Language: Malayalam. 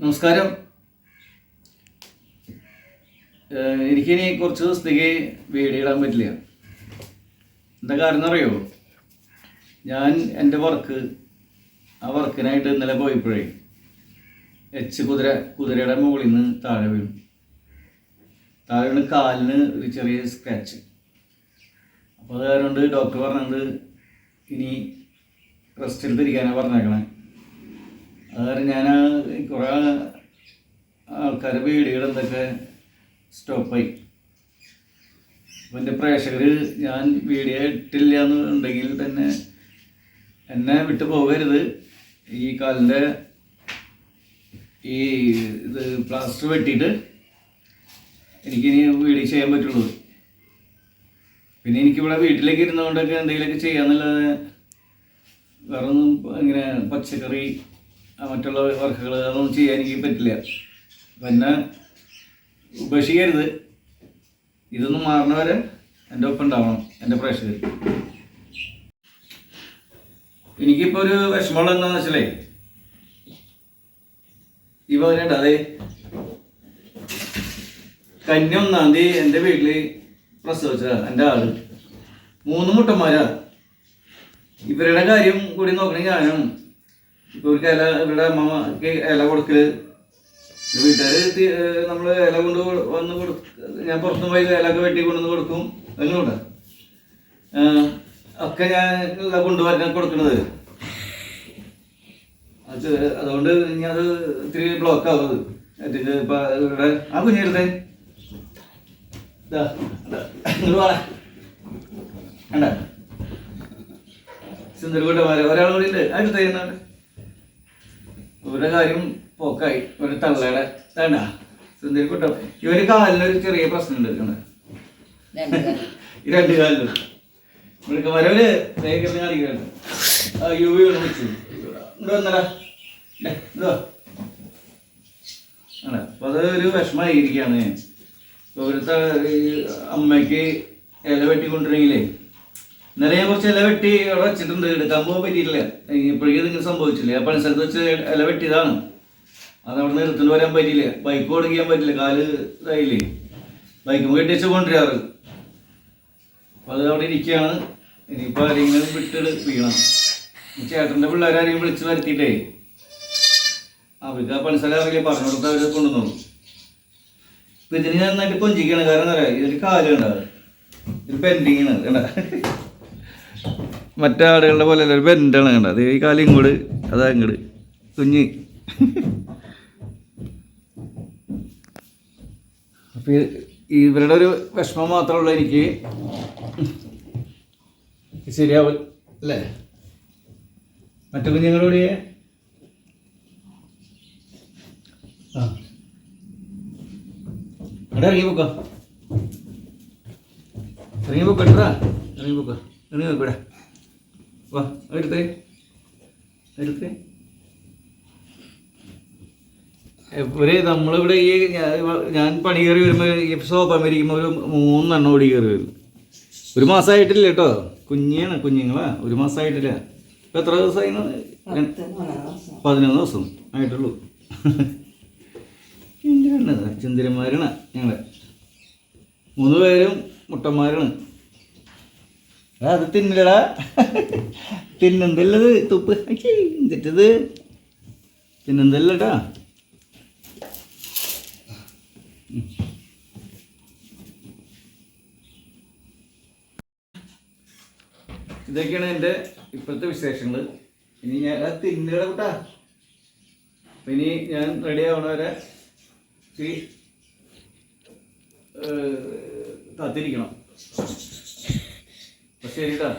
നമസ്കാരം. എനിക്കിനി കുറച്ച് ദിവസത്തേക്ക് വീഡിയോ ഇടാൻ പറ്റില്ല. എന്താ കാരണം അറിയോ ഞാൻ എന്റെ വർക്ക് ആ വർക്കിനായിട്ട് ഇന്നലെ പോയപ്പോഴേ എച്ച് കുതിര കുതിരയുടെ മുകളിൽ നിന്ന് താഴെ വീണു. താഴെ വീണ് കാലിന് ഒരു ചെറിയ സ്ക്രാച്ച് അപ്പോൾ അത് കാരണം ഡോക്ടർ പറഞ്ഞത് ഇനി റെസ്റ്റ് എടുത്തിരിക്കാനാണ് പറഞ്ഞേക്കണേ. അത് കാരണം ഞാൻ കുറേ ആൾക്കാർ എന്തൊക്കെ സ്റ്റോപ്പായി. അപ്പോൾ എന്റെ പ്രേക്ഷകർ ഞാൻ വീഡിയോ ഇട്ടില്ല എന്നുണ്ടെങ്കിൽ തന്നെ എന്നെ വിട്ടു പോകരുത്. ഈ കാലിന്റെ ഈ ഇത് പ്ലാസ്റ്റർ വെട്ടിയിട്ട് എനിക്കിനി വീഡിയോ ചെയ്യാൻ പറ്റുള്ളൂ. പിന്നെ എനിക്കിവിടെ വീട്ടിലേക്ക് ഇരുന്നുകൊണ്ടൊക്കെ എന്തെങ്കിലുമൊക്കെ ചെയ്യാന്നുള്ളത് വേറെ ഒന്നും ഇങ്ങനെ പച്ചക്കറി മറ്റുള്ള വർക്കുകൾ അതൊന്നും ചെയ്യാൻ എനിക്ക് പറ്റില്ല. അപ്പം എന്നെ ഉപേക്ഷിക്കരുത്. ഇതൊന്നും മാറണവരെ എന്റെ ഒപ്പം ഉണ്ടാവണം എന്റെ പ്രേക്ഷകർ. എനിക്കിപ്പോൾ ഒരു വിഷമമുള്ള എന്താണെന്ന് വെച്ചാലേ ഈ പറഞ്ഞിട്ട് അതെ കന്നി ഒന്നാം തീയതി എന്റെ വീട്ടിൽ പ്രസവിച്ച എന്റെ ആൾ. മൂന്ന് മുട്ടന്മാരാ. ഇവരുടെ കാര്യം കൂടി നോക്കണമെങ്കിൽ ഞാനും. ഇപ്പൊ ഇവർക്ക് ഇല ഇവരുടെ അമ്മയ്ക്ക് ഇല കൊടുക്കൽ. വീട്ടുകാര് നമ്മൾ ഇല കൊണ്ട് വന്ന് കൊടുക്ക ഞാൻ പുറത്തുനിന്ന് പോയി ഇലൊക്കെ വെട്ടി കൊണ്ടുവന്ന് കൊടുക്കും. അതിനൂടെ ഒക്കെ ഞാൻ ഇല കൊണ്ടുവരാൻ കൊടുക്കണത്. അത് അതുകൊണ്ട് ഇനി അത് ഇത്തിരി ബ്ലോക്ക് ആവുന്നത്. എന്നിട്ട് ഇപ്പൊ ഇവിടെ ആ കുഞ്ഞെടുത്തേ വേണ്ട സുന്ദരകുട്ടന്മാര്. ഒരാൾ കൂടി ഉണ്ട്. അടുത്ത് ചെയ്യുന്നുണ്ട് ഇവരുടെ കാര്യം പോക്കായി. ഒരു തള്ളയുടെ വേണ്ട സുന്ദരക്കുട്ടം ഇവർ കാലിനൊരു ചെറിയ പ്രശ്നമുണ്ട് കണ്ടോ? ഈ രണ്ട് കാലിലും മിടുക്കന്മാരവര് വേഗം കാണിക്കുകയാണ് ആ യു വി ഒന്ന് വെച്ചു ഇവിടെ വന്നടാ. ഇതോ ആണ്? അപ്പൊ അത് ഇവിടുത്തെ അമ്മയ്ക്ക് ഇല വെട്ടിക്കൊണ്ടിരുന്നെങ്കിലേ ഇന്നലെ ഞാൻ കുറച്ച് ഇല അവിടെ വെച്ചിട്ടുണ്ട്. എടുക്കാൻ പോകാൻ പറ്റിയില്ല ഇപ്പോഴേക്കും ഇതിങ്ങനെ സംഭവിച്ചില്ല? പണി സ്ഥലത്ത് വെച്ച് ഇല വെട്ടിയതാണ്. അത് അവിടെ നിന്ന് എടുത്തുകൊണ്ട് വരാൻ പറ്റിയില്ല. ബൈക്ക് ഓടിക്കാൻ പറ്റില്ല. കാൽ ഇതായില്ലേ? ബൈക്ക് കെട്ടിച്ച് കൊണ്ടുവരാറ്. അപ്പൊ അത് അവിടെ ഇരിക്കുകയാണ്. ഇനിയിപ്പോൾ ആരെങ്കിലും വിട്ട് വീണം. ചേട്ടന്റെ പിള്ളേരാരെയും വിളിച്ച് വരുത്തിയിട്ടേ. അവർക്ക് ആ പണിസ്ഥലം അറിയില്ല. പറഞ്ഞു കൊടുത്ത് അവർ കൊണ്ടുവന്നോളൂ. ഇപ്പൊ ഇതിന് ഞാൻ നന്നായിട്ട് കൊഞ്ചിക്കാണ് കാരണം എന്താ പറയുക ഇതിൽ കാലുണ്ടാവുക ഇത് പെൻഡിങ് ആണ്. കണ്ട? മറ്റേ ആടുകളുടെ പോലെ അല്ല ഒരു ബെൻഡാണ് കണ്ടത്. ഈ കാലം ഇങ്ങോട്ട് അതാ ഇങ്ങോട്ട്. കുഞ്ഞ്. അപ്പൊ ഇവരുടെ ഒരു വിഷമം മാത്രമുള്ള എനിക്ക്. ശരിയാവും അല്ലേ? മറ്റു കുഞ്ഞുങ്ങളോട് ആ. അവിടെ ഇറങ്ങി പോക്കോ. ഇറങ്ങി പോക്കോ ഇറങ്ങി പോക്കോ. ഇറങ്ങി നോക്കൂടെ വാ എടുത്തേ. എടുത്തേ. ഇവർ നമ്മളിവിടെ ഈ ഞാൻ പണി കയറി വരുമ്പോൾ ഈ സോപ്പം വരിക്കുമ്പോൾ ഒരു മൂന്നെണ്ണം ഓടി കയറി വരും. ഒരു മാസമായിട്ടില്ല കേട്ടോ. കുഞ്ഞാണ് കുഞ്ഞുങ്ങളാ. ഒരു മാസമായിട്ടില്ല ഇപ്പം എത്ര ദിവസമായി പതിനൊന്ന് ദിവസം. ആയിട്ടുള്ളൂ. ചിന്തിരന്മാരാണ് ഞങ്ങളെ. മൂന്ന് പേരും മുട്ടന്മാരാണ്. അത് തിന്നില്ലടാ. തിന്നെന്തല്ലത് തുപ്പ്. എന്നിട്ടത് തിന്നെന്തല്ലട്ടാ ഇതൊക്കെയാണ് എന്റെ ഇപ്പോഴത്തെ വിശേഷങ്ങൾ ഇനി ഞാൻ അത് തിന്നുകട കൂട്ടാ. ഇനി ഞാൻ റെഡി ആവണവരെ ഇത്തിരി കാത്തിരിക്കണം. ശരിട്ടാ